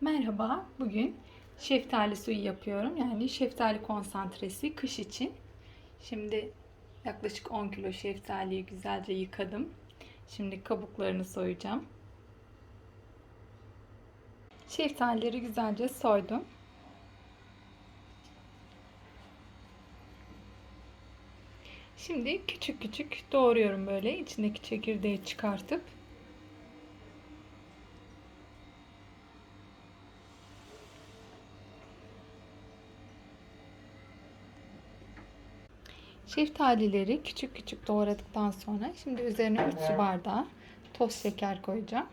Merhaba, bugün şeftali suyu yapıyorum. Yani şeftali konsantresi kış için. Şimdi yaklaşık 10 kilo şeftaliyi güzelce yıkadım. Şimdi kabuklarını soyacağım. Şeftalileri güzelce soydum. Şimdi küçük küçük doğruyorum böyle içindeki çekirdeği çıkartıp Şeftalileri küçük küçük doğradıktan sonra şimdi üzerine 3 su bardağı toz şeker koyacağım.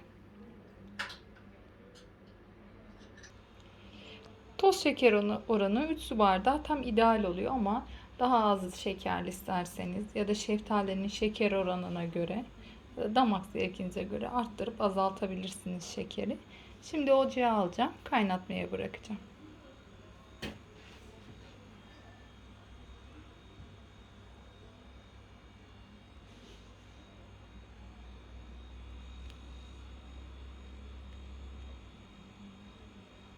Toz şeker oranı 3 su bardağı tam ideal oluyor ama daha az şekerli isterseniz ya da şeftalinin şeker oranına göre damak zevkinize göre arttırıp azaltabilirsiniz şekeri. Şimdi ocağa alacağım, kaynatmaya bırakacağım.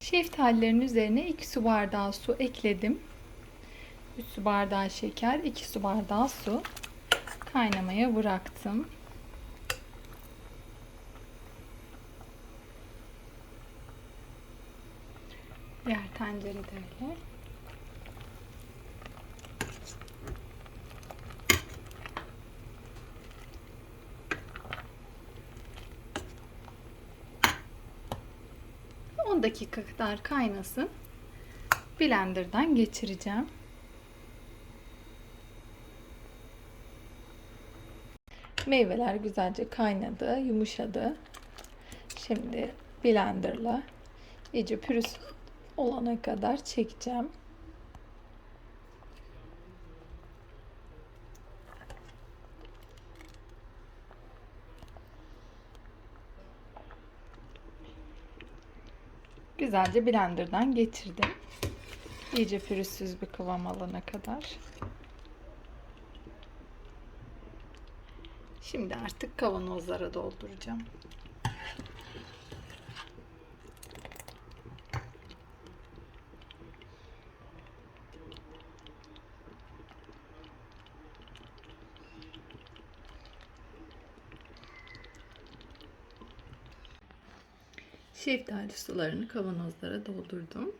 Şeftalilerin üzerine 2 su bardağı su ekledim. 3 su bardağı şeker, 2 su bardağı su kaynamaya bıraktım. Diğer tencerede öyle. On dakika kadar kaynasın. Blender'dan geçireceğim. Meyveler güzelce kaynadı, yumuşadı. Şimdi blenderla iyice pürüz olana kadar çekeceğim. Güzelce blenderdan geçirdim. İyice pürüzsüz bir kıvam alana kadar. Şimdi artık kavanozlara dolduracağım. Şeftali sularını kavanozlara doldurdum.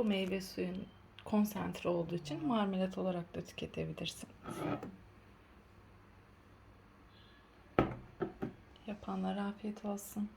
Bu meyve suyun konsantre olduğu için marmelat olarak da tüketebilirsiniz. Yapanlara afiyet olsun.